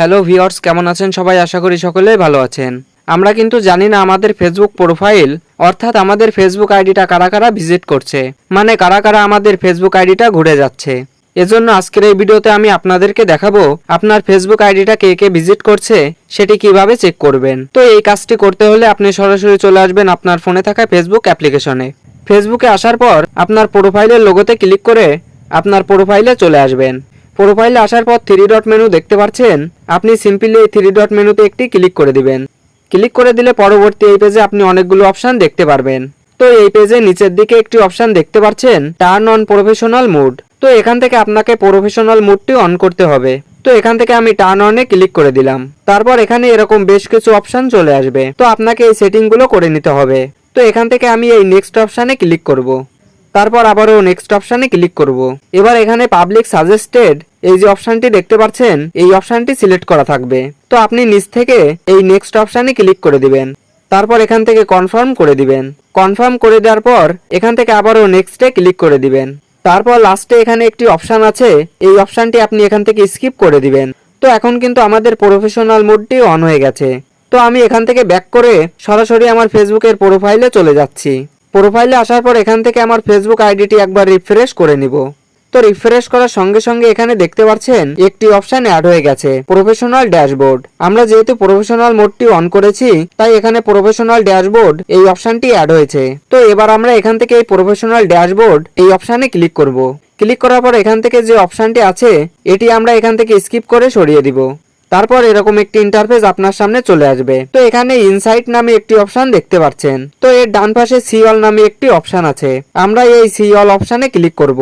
Hello viewers কেমন আছেন সবাই? আশা করি সকলেই ভালো আছেন। আমরা কিন্তু জানি না আমাদের ফেসবুক প্রোফাইল অর্থাৎ আমাদের ফেসবুক আইডিটা কারা কারা ভিজিট করছে। মানে কারা কারা আমাদের ফেসবুক আইডিটা ঘুরে যাচ্ছে। এজন্য আজকের এই ভিডিওতে আমি আপনাদেরকে দেখাবো, আপনার ফেসবুক আইডিটা কে কে ভিজিট করছে, সেটি কীভাবে চেক করবেন। তো এই কাজটি করতে হলে আপনি সরাসরি চলে আসবেন আপনার ফোনে থাকা ফেসবুক অ্যাপ্লিকেশনে ফেসবুকে আসার পর আপনার প্রোফাইলের লোগোতে ক্লিক করে আপনার প্রোফাইলে চলে আসবেন। প্রোফাইলে আসার পর থ্রি ডট মেনু দেখতে পাচ্ছেন আপনি সিম্পলি এই থ্রি ডট মেনুতে একটি ক্লিক করে দিবেন। ক্লিক করে দিলে পরবর্তী এই পেজে আপনি অনেকগুলো অপশন দেখতে পারবেন। তো এই পেজে নিচের দিকে একটি অপশন দেখতে পাচ্ছেন টার্ন অন প্রফেশনাল মুড তো এখান থেকে আপনাকে প্রফেশনাল মুডটি অন করতে হবে। তো এখান থেকে আমি টার্ন অনে ক্লিক করে দিলাম। তারপর এখানে এরকম বেশ কিছু অপশন চলে আসবে। তো আপনাকে এই সেটিংগুলো করে নিতে হবে। তো এখান থেকে আমি এই নেক্সট অপশানে ক্লিক করব। তারপর আবারও নেক্সট অপশানে ক্লিক করব। এবার এখানে পাবলিক সাজেস্টেড এই যে অপশানটি দেখতে পাচ্ছেন, এই অপশানটি সিলেক্ট করা থাকবে। তো আপনি নিচ থেকে এই নেক্সট অপশানে ক্লিক করে দিবেন। তারপর এখান থেকে কনফার্ম করে দিবেন। কনফার্ম করে দেওয়ার পর এখান থেকে আবারও নেক্সটে ক্লিক করে দিবেন। তারপর লাস্টে এখানে একটি অপশান আছে, এই অপশানটি আপনি এখান থেকে স্কিপ করে দিবেন। তো এখন কিন্তু আমাদের প্রফেশনাল মোডটি অন হয়ে গেছে। তো আমি এখান থেকে ব্যাক করে সরাসরি আমার ফেসবুকের প্রোফাইলে চলে যাচ্ছি। প্রোফাইলে আসার পর এখান থেকে আমার ফেসবুক আইডিটি একবার রিফ্রেশ করে নিব। তো রিফ্রেশ করার সঙ্গে সঙ্গে এখানে দেখতে পাচ্ছেন, একটি অপশন অ্যাড হয়ে গেছে প্রফেশনাল ড্যাশবোর্ড আমরা যেহেতু প্রফেশনাল মোডটি অন করেছি, তাই এখানে প্রফেশনাল ড্যাশবোর্ড এই অপশনটি অ্যাড হয়েছে। তো এবার আমরা এখান থেকে এই প্রফেশনাল ড্যাশবোর্ড এই অপশানে ক্লিক করব। ক্লিক করার পর এখান থেকে যে অপশানটি আছে, এটি আমরা এখান থেকে স্কিপ করে সরিয়ে দিব। তারপর এরকম একটি ইন্টারফেস আপনার সামনে চলে আসবে। তো এখানে ইনসাইট নামে একটি অপশন দেখতে পাচ্ছেন। তো এর ডান পাশে সি অল নামে একটি অপশন আছে। আমরা এই সি অল অপশানে ক্লিক করব।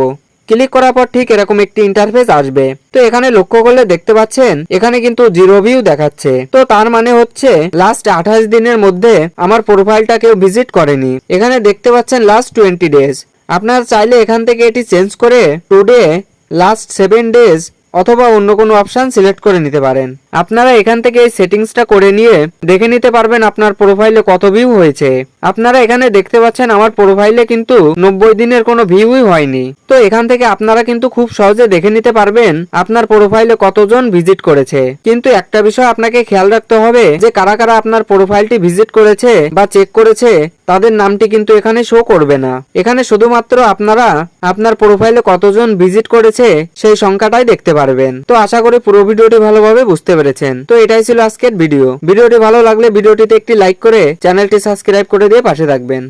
ক্লিক করার পর ঠিক এরকম একটি ইন্টারফেস আসবে। তো এখানে লক্ষ্য করলে দেখতে পাচ্ছেন, এখানে কিন্তু জিরো ভিউ দেখাচ্ছে। তো তার মানে হচ্ছে লাস্ট আঠাশ দিনের মধ্যে আমার প্রোফাইলটা কেউ ভিজিট করেনি। এখানে দেখতে পাচ্ছেন লাস্ট টোয়েন্টি ডেজ আপনার চাইলে এখান থেকে এটি চেঞ্জ করে টুডে লাস্ট সেভেন ডেজ অথবা অন্য কোনো অপশন সিলেক্ট করে নিতে পারেন। আপনারা এখান থেকে এই সেটিংসটা করে নিয়ে দেখে নিতে পারবেন আপনার প্রোফাইলে কত ভিউ হয়েছে। আপনারা এখানে দেখতে পাচ্ছেন আমার প্রোফাইলে কিন্তু নব্বই দিনের কোনো ভিউই হয়নি। তো এখান থেকে আপনারা কিন্তু খুব সহজে দেখে নিতে পারবেন আপনার প্রোফাইলে কতজন ভিজিট করেছে। কিন্তু একটা বিষয় আপনাকে খেয়াল রাখতে হবে যে কারা কারা আপনার প্রোফাইলটি ভিজিট করেছে বা চেক করেছে তাদের নামটি কিন্তু এখানে শো করবে না। এখানে শুধুমাত্র আপনারা আপনার প্রোফাইলে কতজন ভিজিট করেছে সেই সংখ্যাটাই দেখতে পারবেন। তো আশা করি পুরো ভিডিওটি ভালোভাবে বুঝতে পেরেছেন। তো এটাই ছিল আজকের ভিডিও ভিডিওটি ভালো লাগলে ভিডিওটিতে একটি লাইক করে চ্যানেলটি সাবস্ক্রাইব করে দিয়ে পাশে থাকবেন।